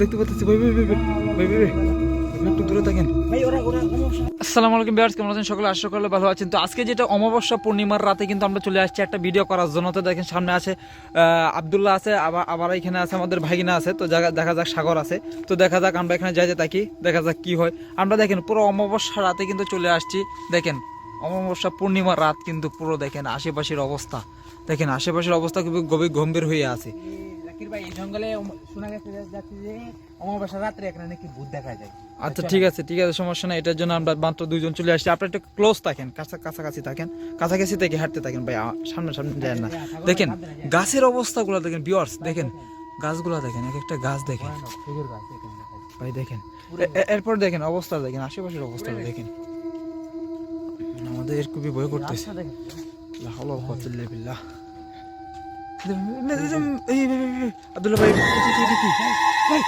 দেখতে পাচ্ছি ভাই ভাই ভাই ভাই ভাই ভাই ভাই একটু দূরে থাকেন। আসসালামু আলাইকুম বিয়ার্স কেমন আছেন সকলে? আশা করলে ভালো আছেন। তো আজকে যেটা অমাবস্যা পূর্ণিমার রাতে কিন্তু আমরা চলে আসছি একটা ভিডিও করার জন্য। তো দেখেন সামনে আছে আহ, আব্দুল্লাহ আছে আবার আবার এখানে আছে আমাদের ভাগিনা আছে। তো দেখা যাক সাগর আছে। তো দেখা যাক আমরা এখানে যাই যে তাকি দেখা যাক কি হয়। আমরা দেখেন পুরো অমাবস্যা রাতে কিন্তু চলে আসছি। দেখেন অমাবস্যা পূর্ণিমার রাত কিন্তু পুরো দেখেন আশেপাশের অবস্থা। দেখেন আশেপাশের অবস্থা খুবই গভীর গম্ভীর হয়ে আছে। জাকির ভাই এই জঙ্গলে শোনা গেছে যাচ্ছে যে অমাবস্যা রাত্রে এখানে নাকি ভূত দেখা যায়। আচ্ছা ঠিক আছে ঠিক আছে সমস্যা নাই। এটার জন্য আমরা মাত্র দুইজন চলে আসছি। আপনারা একটু ক্লোজ থাকেন কাছাকাছি থাকেন। কাছাকাছি থেকে হাঁটতে থাকেন ভাই সামনে সামনে যায় না। দেখেন গাছের অবস্থাগুলো দেখেন বিয়ার্স দেখেন। গাছগুলো দেখেন এক একটা গাছ দেখেন। ভাই। দেখেন। এরপর দেখেন অবস্থা দেখেন আশেপাশের অবস্থা দেখেন। আমাদের খুবই ভয় করতেছে। বিল্লাহ এই, এই, ভাই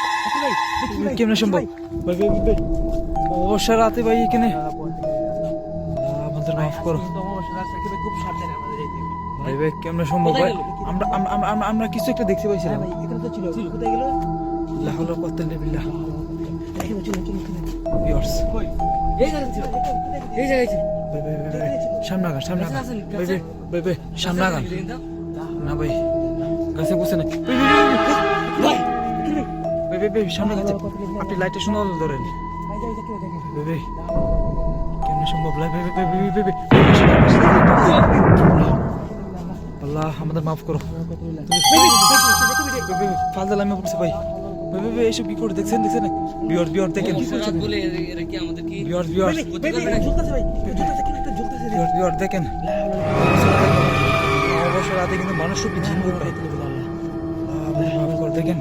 কেমন সম্ভব অবসর রাতে ভাই এখানে সম্ভব ভাই আমরা কিছু একটা দেখতে পাইছিলাম সামনে আগান সামনে আগান সামনে আগান না ভাই গাছে বসে না বেবি সামনে গাছে আপনি লাইটটা সুন্দর ধরেন বেবি কেমন সম্ভব লাই বেবি বেবি বেবি আল্লাহ আমাদের মাফ করো ফালদাল আমি পড়ছি ভাই ভাই এইসব কি করে দেখছেন দেখছেন বিয়র বিয়র দেখেন বিয়র বিয়র বিয়র দেখেন অমাবস্যা রাতে কিন্তু মানুষ রূপী জিন বের হয় দেখেন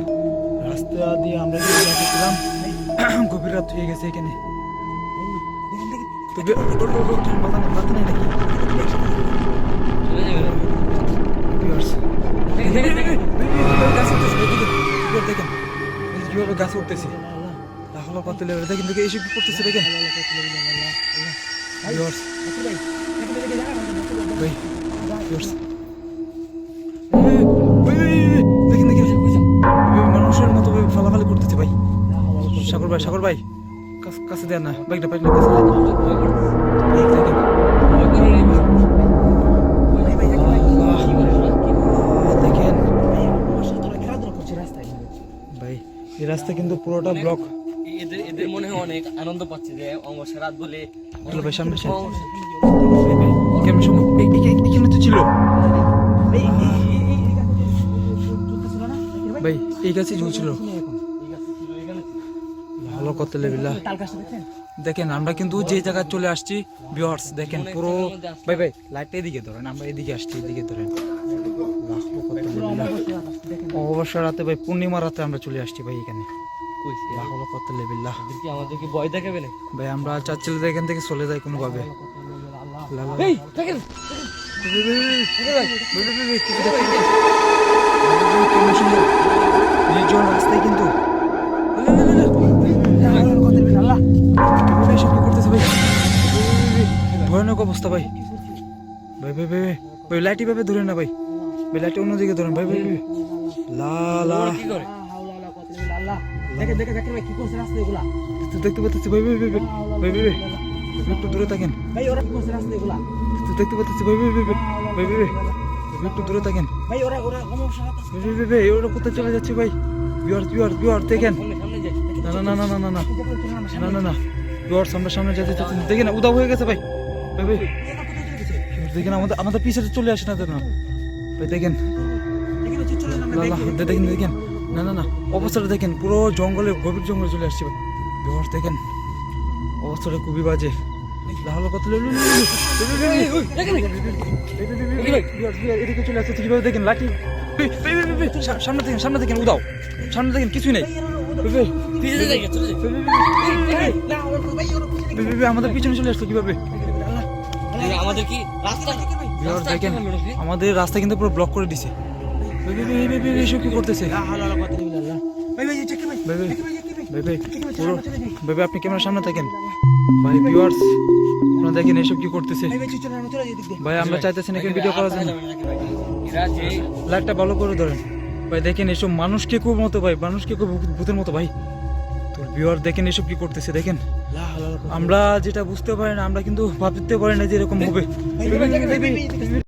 রাস্তা দিয়ে আমরা গেছিলাম গভীর রাত হয়ে গেছে এখানে। দেখেন কীভাবে গাছে উঠতেছে? লাখ লাখ পাতলে কিন্তু এইসব কি করতেছে দেখেন। ভিউয়ার্স ভাই ভিউয়ার্স সাগর ভাই সাগর ভাই কাছে দেন না বাইকটা বাইকটা কাছে দেন ভাই এই রাস্তা কিন্তু পুরোটা ব্লক এদের এদের মনে হয় অনেক আনন্দ পাচ্ছে যে অমাবস্যা রাত বলে ভাই সামনে কেমন সময় এখানে তো ছিল ভাই এই গাছে ঝুলছিল ভালো করতে দেখছেন? দেখেন আমরা কিন্তু যে জায়গায় চলে আসছি ভিউয়ার্স দেখেন পুরো ভাই ভাই লাইটটা এদিকে ধরেন আমরা এদিকে আসছি এদিকে ধরেন। অবশ্য রাতে ভাই পূর্ণিমা রাতে আমরা চলে আসছি ভাই এখানে ভাই আমরা চাচ্ছিল এখান থেকে চলে যাই কোনো ভাবে নির্জন রাস্তায় কিন্তু অবস্থা ভাই ভাই ভাই ভাই ভাই লাইটি ভাবে ধরেন না ভাই ভাই লাইটি অন্যদিকে ধরেন ভাই ভাই ভাই লা লা কি করে ভাই, কি করছে রাস্তায় এগুলা? তো দেখতে পাচ্ছি ভাই ভাই ভাই ভাই ভাই একটু দূরে থাকেন ভাই, ওরা কি করছে এগুলা? দেখতে পাচ্ছি ভাই ভাই ভাই ভাই একটু দূরে থাকেন ভাই, ওরা- ওরা। ভাই ভাই ভাই ওরা কোথায় চলে যাচ্ছে ভাই বিয়ার বিয়ার বিয়ার দেখেন না না না না না না না না না না বিয়ার সামনে সামনে যেতে দেখেন না, উদাও হয়ে গেছে ভাই দেখেন আমাদের আমাদের পিছনে চলে আসে না না দেখেন দেখেন দেখেন না না না অবস্থাটা দেখেন পুরো জঙ্গলে গভীর জঙ্গলে চলে আসছে ভাই দেখেন অবস্থাটা খুবই বাজে লাহলো কত এদিকে চলে আসছে কীভাবে দেখেন লাঠি সামনে দেখেন সামনে দেখেন উদাও সামনে দেখেন কিছুই নেই আমাদের পিছনে চলে আসতো কীভাবে আমাদের কি রাস্তা দেখেন আমাদের রাস্তা কিন্তু পুরো ব্লক করে দিছে এসব কি করতেছে বেবে আপনি ক্যামেরার সামনে থাকেন ভাই ভিউয়ার্স আপনারা দেখেন এসব কি করতেছে ভাই আমরা চাইতেছি না ভিডিও করার জন্য লাইটটা ভালো করে ধরেন ভাই দেখেন এসব মানুষকে খুব মতো ভাই মানুষকে খুব ভূতের মতো ভাই বিওয়ার দেখেন এসব কি করতেছে দেখেন আমরা যেটা বুঝতে পারি না আমরা কিন্তু ভাবতে পারি না যে এরকম হবে